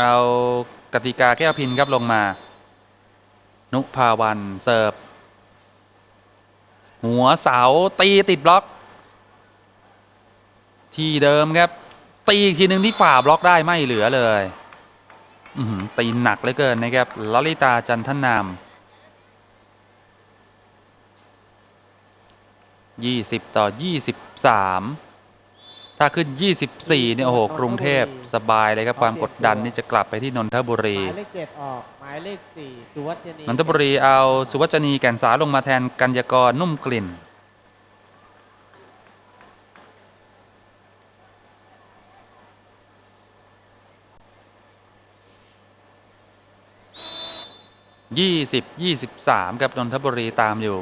เอากติกาแก้วพินครับลงมา นุภาวันเสิร์ฟ หัวเสาตีติดบล็อก ที่เดิมครับ ตีอีกทีหนึ่งที่ฝ่าบล็อกได้ไม่เหลือเลยตีหนักเหลือเกินนะครับลลิตาจันทนาม20ต่อ23 ถ้าขึ้น 24 เนี่ยโอ้โห กรุงเทพสบายเลยครับ ความกดดันนี่จะกลับไปที่นนทบุหรีมายเลขเจ็ดออก หมายเลขสี่สุวัจนีนนทบุรีเอาสุวัจนีแก่นสาลงมาแทนกัญญากรนุ่มกลิ่นยี่สิบยี่สิบสามครับนนทบุรีตามอยู่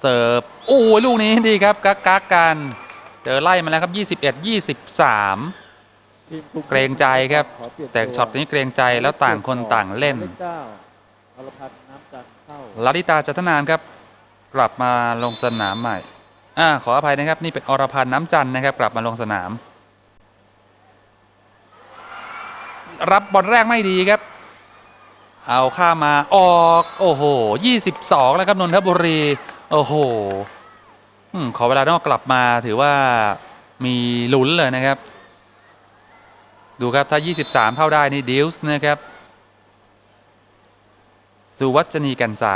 เสิร์ฟ โอ้ยลูกนี้ดีครับ กักกักกัน เจอไล่มาแล้วครับยี่สิบเกรงใจครับ แต่ช็อตนี้เกรงใจแล้วต่างคนต่างเล่นลาอรพันธ์น้ำจันทร์เข้าลลิตาจันทนามครับ กลับมาลงสนามใหม่อ่าขออภัยนะครับ นี่เป็นอรพันธ์น้ำจันทร์นะครับ กลับมาลงสนาม รับบอลแรกไม่ดีครับ เอาข้ามาออก โอ้โห 22 แล้วครับนนทบุรี โอ้โห ขอเวลานอกกลับมาถือว่ามีลุ้นเลยนะครับ ดูครับถ้า 23 เท่าได้นี่ดิวส์นะครับสุวัจนีกันสา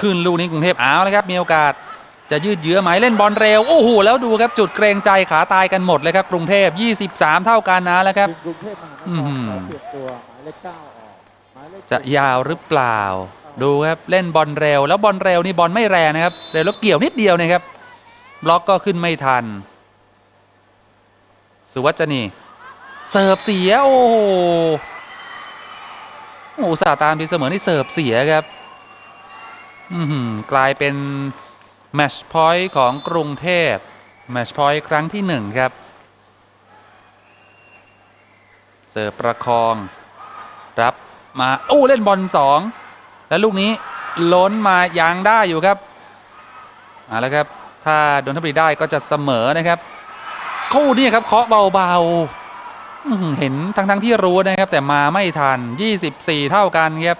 ขึ้นลูกนี้กรุงเทพเอาเลยครับ มีโอกาสจะยืดเยื้อไหมเล่นบอลเร็ว โอ้โห แล้วดูครับจุดเกรงใจขาตายกันหมดเลยครับ กรุงเทพ 23 เท่ากันนะแล้วครับทีมกรุงเทพมหานคอื้อรหือขอเปลี่ยนตัวหมายเลขเก้าออกหมายเลข จะยาวหรือเปล่า ดูครับเล่นบอลเร็ว แล้วบอลเร็วนี่บอลไม่แรงนะครับเร็วแล้วเกี่ยวนิดเดียวนะครับบล็อกก็ขึ้นไม่ทัน สุวัจนีเสิร์ฟเสียโอ้โหโอ้สาห์ตามดีเสมอนี่เสิร์ฟเสียครับอือหือกลายเป็นแมชพอยต์ของกรุงเทพแมชพอยต์ครั้งที่หนึ่งครับ เสิร์ฟประคอง รับ มาโอ้เล่นบอลสองแล้วลูกนี้ล้นมายังได้อยู่ครับเอาละครับ ถ้าโดนทับรีได้ก็จะเสมอนะครับ คู่นี้ครับเคาะเบาๆอื้อหือเห็นทั้งๆที่รู้นะครับ แต่มาไม่ทัน 24 เท่ากันครับ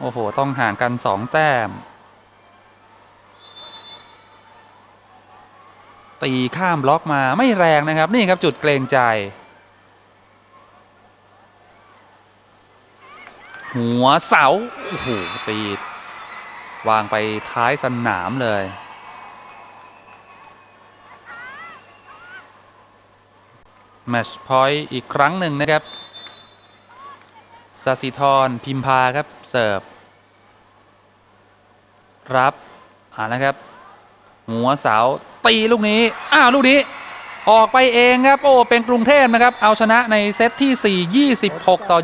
โอ้โห ต้องห่างกัน 2 แต้ม ตีข้ามบล็อกมาไม่แรงนะครับ นี่ครับจุดเกรงใจ หัวเสาโอ้โหตีวางไปท้ายสนามเลย แมชพอยต์อีกครั้งหนึ่งนะครับสสิธรพิมพาครับ เสิร์ฟ รับ อ่านะครับ หัวเสาตีลูกนี้ อ้าว ลูกนี้ ออกไปเองครับโอ้เป็นกรุงเทพนะครับเอาชนะในเซตที่ 4 26 ต่อ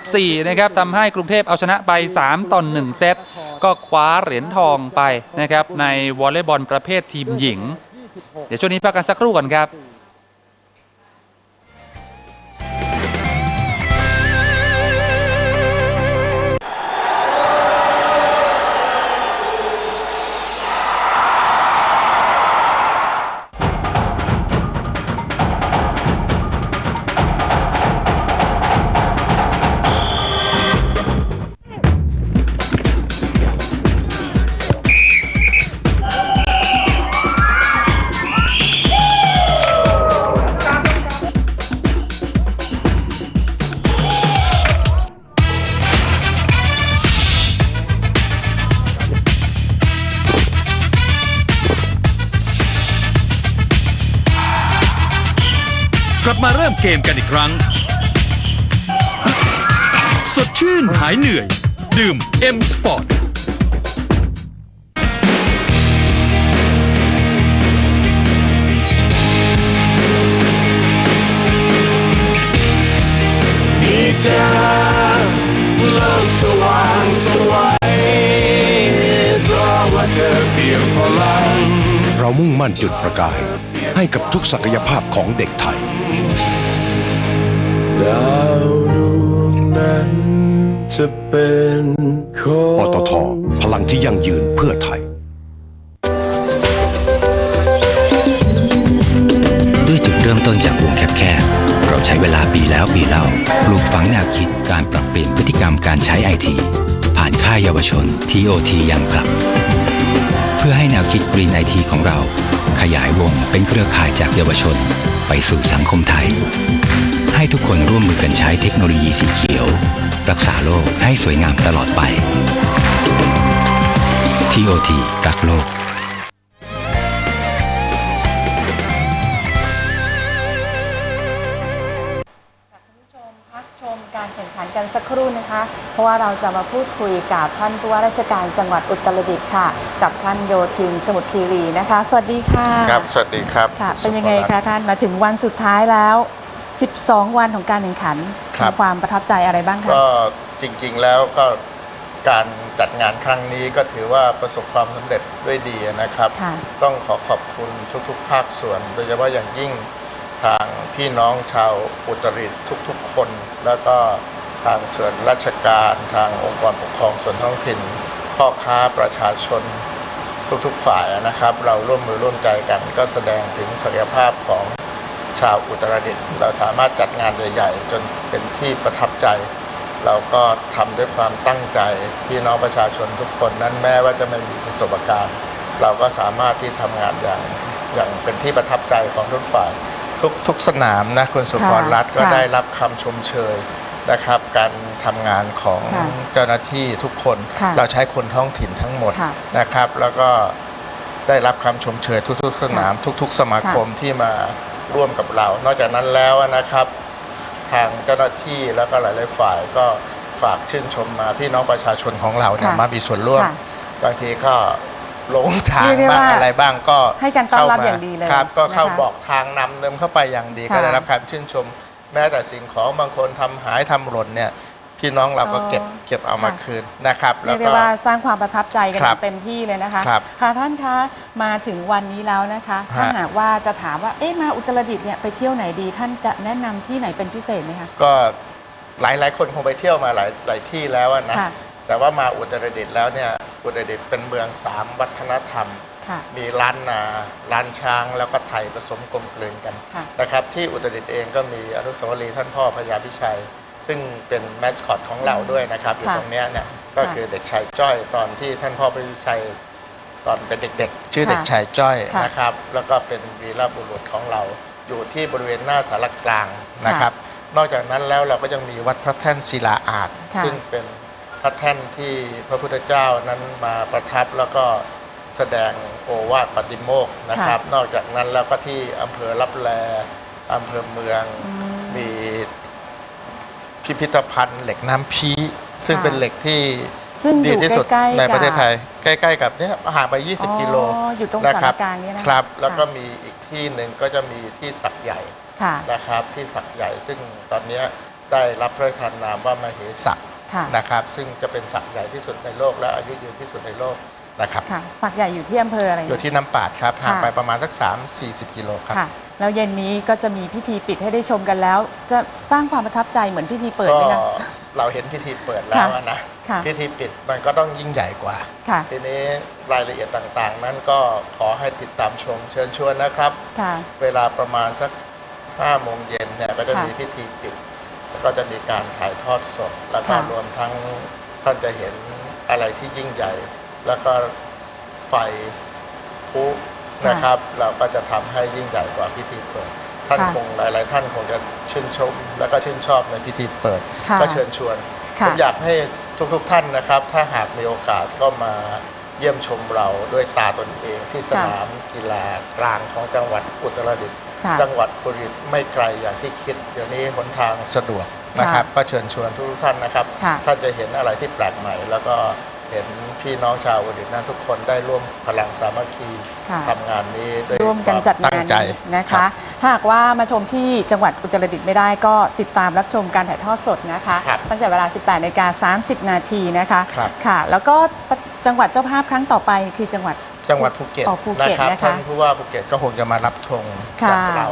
24 นะครับทำให้กรุงเทพเอาชนะไป 3 ต่อ 1 เซต ก็คว้าเหรียญทองไปนะครับในวอลเลย์บอลประเภททีมหญิง เดี๋ยวช่วงนี้พักกันสักครู่ก่อนครับ กลับมาเริ่มเกมกันอีกครั้ง สดชื่นหายเหนื่อย ดื่ม M Sport มีเธอโลกสว่างสวัยเพราะว่าเธอเพียงพลัง เรามุ่งมั่นจุดประกาย ให้กับทุกศักยภาพของเด็กไทย ดาวดวงนั้นจะเป็นของปตทพลังที่ยั่งยืนเพื่อไทย ด้วยจุดเริ่มต้นจากวงแคบแคบเราใช้เวลาปีแล้วปีเล่าปลูกฝังแนวคิดการปรับเปลี่ยนพฤติกรรมการใช้ไอที ผ่านค่ายเยาวชน TOT ยังครับ พื่อให้แนวคิด Green IT ของเรา ขยายวงเป็นเครือข่ายจากเยาวชน ไปสู่สังคมไทย ให้ทุกคนร่วมมือกันใช้เทคโนโลยีสีเขียว รักษาโลกให้สวยงามตลอดไป TOT รักโลก ข่งขันกันสักครู่นะคะ เพราะว่าเราจะมาพูดคุยกับท่านผู้ว่าราชการจังหวัดอุตรดิตถ์ค่ะ กับท่านโยธินสมุทรคีรีนะคะ สวัสดีค่ะครับสวัสดีครับค่ะสุเป็นยังไงภรัตน์คะท่านมาถึงวันสุดท้ายแล้ว 12 วันของการแข่งขันครับมีความประทับใจอะไรบ้างคะก็จริงๆแล้วก็การจัดงานครั้งนี้ก็ถือว่าประสบความสำเร็จด้วยดีนะครับค่ะต้องขอขอบคุณทุกๆ ภาคส่วน โดยเฉพาะอย่างยิ่งทางพี่น้องชาวอุตรดิตถ์ทุกๆ คน แล้วก็ ทางส่วนราชการทางองค์กรปกครองส่วนท้องถิ่นพ่อค้าประชาชนทุกๆฝ่ายนะครับ เราร่วมมือร่วมใจกัน ก็แสดงถึงศักยภาพของชาวอุตรดิตถ์เราสามารถจัดงานใหญ่ๆ จนเป็นที่ประทับใจ เราก็ทำด้วยความตั้งใจพี่น้องประชาชนทุกคนนั้นแม้ว่าจะไม่มีประสบการณ์ เราก็สามารถที่ทำงานอย่างอย่างเป็นที่ประทับใจของทุกฝ่าย ทุกทุกสนามนะคุณสุพรรัตน์ก็ได้รับคำชมเชย นะครับการทำงานของค่ะเจ้าหน้าที่ทุกคน ค่ะเราใช้คนท้องถิ่นทั้งหมดค่ะนะครับ แล้วก็ได้รับคำชมเชยทุกๆสนาม ทุก ๆ สมาคมที่มาร่วมกับเรา นอกจากนั้นแล้วนะครับ ทางเจ้าหน้าที่แล้วก็หลายๆฝ่ายก็ฝากชื่นชมมาพี่น้องประชาชนของเราเนี่ยค่ะ มามีส่วนร่วม ค่ะ บางทีก็หลงทางเรียกได้บ้างว่าอะไรบ้างก็ให้การต้อนรับเข้มอย่างดีเลยครับ ก็เข้านะคะบอกทางนำเดิมเข้าไปอย่างดี ค่ะก็ได้รับการชื่นชม แม้แต่สิ่งของบางคนทำหายทำหล่นเนี่ยพี่น้องเราก็เก็บอ๋อเก็บเอามาค่ะคืนนะครับเรีแล้ยวกได้ก็ว่าสร้างความประทับใจกันครับเต็มที่เลยนะคะครับค่ะท่านคะมาถึงวันนี้แล้วนะคะถ้าฮะหากว่าจะถามว่าเอ๊ะมาอุตรดิตถ์เนี่ยไปเที่ยวไหนดี ท่านจะแนะนำที่ไหนเป็นพิเศษไหมคะก็หลายหลายๆคนคงไปเที่ยวมาหลายหลายที่แล้วอะนะค่ะแต่ว่ามาอุตรดิตถ์แล้วเนี่ยอุตรดิตถ์เป็นเมืองสามวัฒนธรรม ค่ะ มีล้านนาล้านช้างแล้วก็ไทยผสมกลมกลืนกันค่ะ นะครับที่อุตรดิตถ์เองก็มีอนุสาวรีย์ท่านพ่อพญาพิชัย ซึ่งเป็นแมสคอตของเราด้วยนะครับอยู่ค่ะตรงเนี้ยเนี่ยก็ค่ะคือเด็กชายจ้อยตอนที่ท่านพ่อพญาพิชัยตอนเป็นเด็กๆ ชื่อเด็กค่ะชายจ้อยค่ะนะครับ แล้วก็เป็นวีรบุรุษของเราอยู่ที่บริเวณหน้าสารกลางนะครับ นอกจากนั้นแล้วเราก็ยังมีวัดพระแท่นศิลาอาจค่ะ ซึ่งเป็นพระแท่นที่พระพุทธเจ้านั้นมาประทับแล้วก็ แสดงโอวาทปฏิโมกข์นะครับ นอกจากนั้นแล้วก็ที่อำเภอลับแลอำเภอเมืองอืมมีพิพิธภัณฑ์เหล็กน้ำพีซึ่งค่ะเป็นเหล็กที่ซึ่งอดียู่ที่สุดใกล้ๆในประเทศกับไทย ใกล้ ๆ กับเนี้ยห่างไป 20 กิโลอ๋ออยู่ตรงนะสาครัรกลางเนี่ยนะะครับ แล้วก็ค่ะมีอีกที่หนึ่งก็จะมีที่สักใหญ่ค่ะนะครับ ที่สักใหญ่ซึ่งตอนเนี้ยได้รับพระราชทานนามว่ามเหสักค่ะนะครับ ซึ่งจะเป็นสักใหญ่ที่สุดในโลกและอายุยืนที่สุดในโลก นะครับค่ะสักใหญ่อยู่ที่อำเภออะไร อยู่ที่น้ำปาดครับห่างค่ะไปประมาณสัก 3-40 กิโลครับค่ะ แล้วเย็นนี้ก็จะมีพิธีปิดให้ได้ชมกันแล้ว จะสร้างความประทับใจเหมือนพิธีเปิดก็ไหมคะเราเห็นพิธีเปิดแล้วอะนะค่ะพิธีปิดมันก็ต้องยิ่งใหญ่กว่าค่ะทีนี้รายละเอียดต่างๆ นั้นก็ขอให้ติดตามชมเชิญชวนนะครับค่ะเวลาประมาณสัก5โมงเย็นเนี่ยก็จะค่ะมีพิธีปิด แล้วก็จะมีการถ่ายทอดสด แล้วก็ค่ะรวมทั้งท่านจะเห็นอะไรที่ยิ่งใหญ่ แล้วก็ไฟพลุนะครับ เราก็จะทำให้ยิ่งใหญ่กว่าพิธีเปิด ท่านค่ะคงหลาย ๆ ท่านคงจะชื่นชม แล้วก็ชื่นชอบในพิธีเปิดค่ะก็เชิญชวนค่ะผมอยากให้ทุกๆท่านนะครับ ถ้าหากมีโอกาสก็มาเยี่ยมชมเราด้วยตาตนเองที่สนามกีฬากลางของจังหวัดอุตรดิตถ์ค่ะจังหวัดอุตรดิตถ์ไม่ไกลอย่างที่คิดเดี๋ยวนี้หนทางสะดวกนะครับ ก็เชิญชวนทุกท่านนะครับค่ะท่านจะเห็นอะไรที่แปลกใหม่ แล้วก็ เห็นพี่น้องชาวอุตรดิตถ์นั้นทุกคนได้ร่วมพลังสามัคคีค่ะ ทำงานนี้ด้วยร่วมกันจัดควงานตั้ใจนี้นะรัคะ บ ถ้าหากว่ามาชมที่จังหวัดอุตรดิตถ์ไม่ได้ก็ติดตามรับชมการถ่ายทอดสดนะคะ ครับตั้งแต่เวลา 18นาฬิกา30 นาทีนะคะครับ ค่ะ แล้วก็จังหวัดเจ้าภาพครั้งต่อไปคือจังหวัด จังหวัดภูเก็ตอ๋อภูเก็ตนะครับนะคะท่านผู้ว่าภูเก็ตก็คงจะมารับธงค่ะจากเรา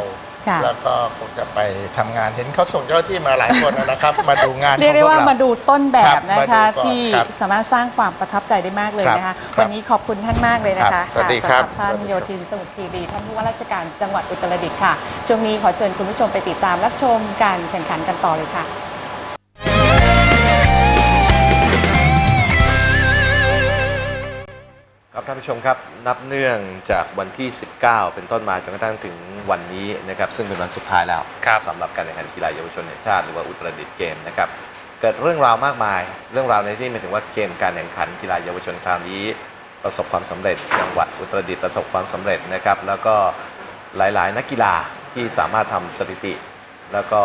ค่ะ แล้วก็คงจะไปทำงานเห็นเขาส่งเจ้าหน้าที่มาหลายคนนะครับ มาดูงานเรียกได้ของพว่าเมาดูต้นแบครับบนะมาดูคะก่อนที่ครับสามารถสร้างความประทับใจได้มากเลยนะครัคะบวันนี้ขอบคุณท่านมากเลยนะครัคะบสวัสดีครับะสำหท่านสวัสดีโยครับธินสมุทรคีรีท่านผู้ว่าราชการจังหวัดอุตรดิตถ์ค่ะช่วงนี้ขอเชิญคุณผู้ชมไปติดตามรับชมการแข่งขันกันต่อเลยค่ะ ครับท่านผู้ชมครับนับเนื่องจากวันที่ 19 เป็นต้นมาจนกระทั่งถึงวันนี้นะครับซึ่งเป็นวันสุดท้ายแล้วครับสำหรับการแข่งขันกีฬาเยาวชนแห่งชาติหรือว่าอุตรดิตถ์เกมนะครับเกิดเรื่องราวมากมาย เรื่องราวในที่หมายถึงว่าเกมการแข่งขันกีฬาเยาวชนคราวนี้ ประสบความสำเร็จ จังหวัดอุตรดิตถ์ประสบความสำเร็จนะครับแล้วก็หลายๆ นักกีฬาที่สามารถทำสถิติ แล้วก็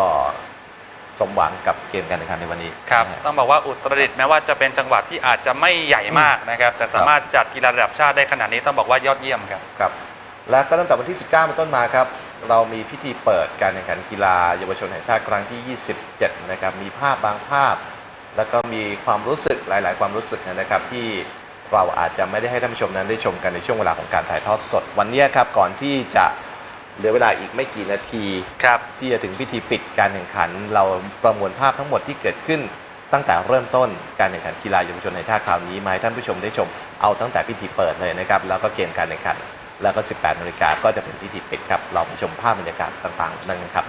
สมหวังกับเกมการแข่งขันในวันนี้ครับนะฮะ ต้องบอกว่าอุตรดิตถ์แม้ว่าจะเป็นจังหวัดที่อาจจะไม่ใหญ่มากนะครับ แต่สามารถจัดกีฬาระดับชาติได้ขนาดนี้ต้องบอกว่ายอดเยี่ยมครับ ครับและก็ตั้งแต่วันที่ 19 เป็นต้นมาครับ เรามีพิธีเปิดการแข่งขันกีฬาเยาวชนแห่งชาติครั้งที่ 27 นะครับ มีภาพบางภาพ แล้วก็มีความรู้สึกหลาย ๆ ความรู้สึกนะครับที่เราอาจจะไม่ได้ให้ท่านผู้ชมนั้นได้ชมกันในช่วงเวลาของการถ่ายทอดสด วันนี้ครับก่อนที่จะ เหลือเวลาอีกไม่กี่นาที ครับที่จะถึงพิธีปิดการแข่งขัน เราประมวลภาพทั้งหมดที่เกิดขึ้น ตั้งแต่เริ่มต้นการแข่งขันกีฬาเยาวชนในชาติคราวนี้มาให้ท่านผู้ชมได้ชมเอาตั้งแต่พิธีเปิดเลยนะครับแล้วก็เกมการแข่งขัน แล้วก็ 18นาฬิกาก็จะเป็นพิธีปิดครับเราไปชมภาพบรรยากาศต่างๆนั่นนะครับ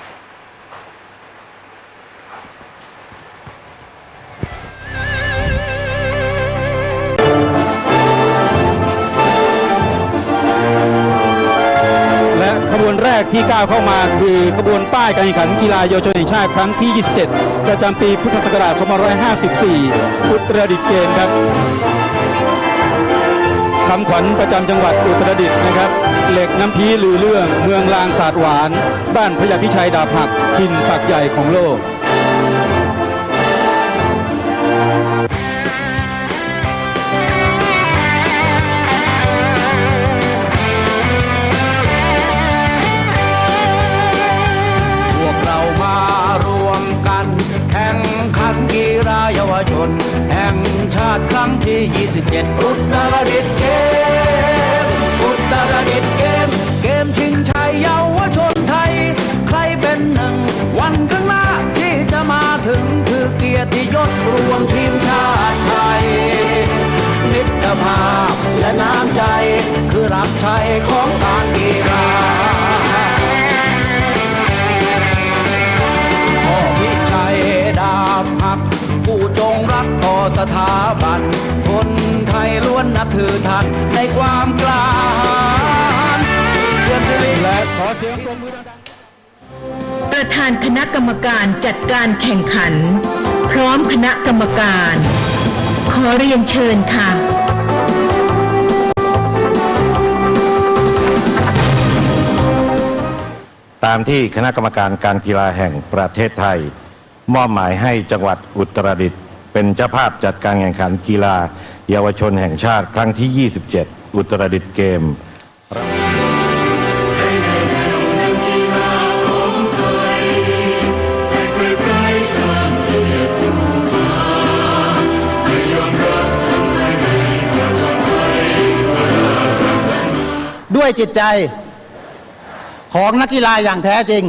กที่ก้าวเข้ามาคือขบวนป้ายการแข่งขันกีฬาเยาวชนแห่งชาติครั้งที่ 27 ประจำปีพุทธศักราช 2554 อุตรดิตถ์เกมครับคำขวัญประจำจังหวัดอุตรดิตถ์นะครับ เหล็กน้ำพีลือเรื่อง เมืองลางศาสตร์หวาน บ้านพยาพิชัยดาบหักทินศักใหญ่ของโลก ชน แห่งชาติครั้งที่ 27 อุตรดิตเกม อุตรดิตเกม เกมชิงชัยเยาวชนไทย ใครเป็นหนึ่ง วันข้างหน้าที่จะมาถึงคือเกียรติยศรวมทีมชาติไทย มิตรภาพและน้ำใจ คือรับใช้ของการกีฬา ถือท่านในความกล้าหาญเพื่อนสิริและขอเสียงปรบมือดังประธานคณะกรรมการจัดการแข่งขัน พร้อมคณะกรรมการ ขอเรียนเชิญค่ะตามที่คณะกรรมการการกีฬาแห่งประเทศไทย มอบหมายให้จังหวัดอุตรดิตถ์เป็นเจ้าภาพจัดการแข่งขันกีฬา เยาวชนแห่งชาติครั้งที่ 27 อุตรดิตถ์เกมด้วยจิตใจของนักกีฬาอย่างแท้จริง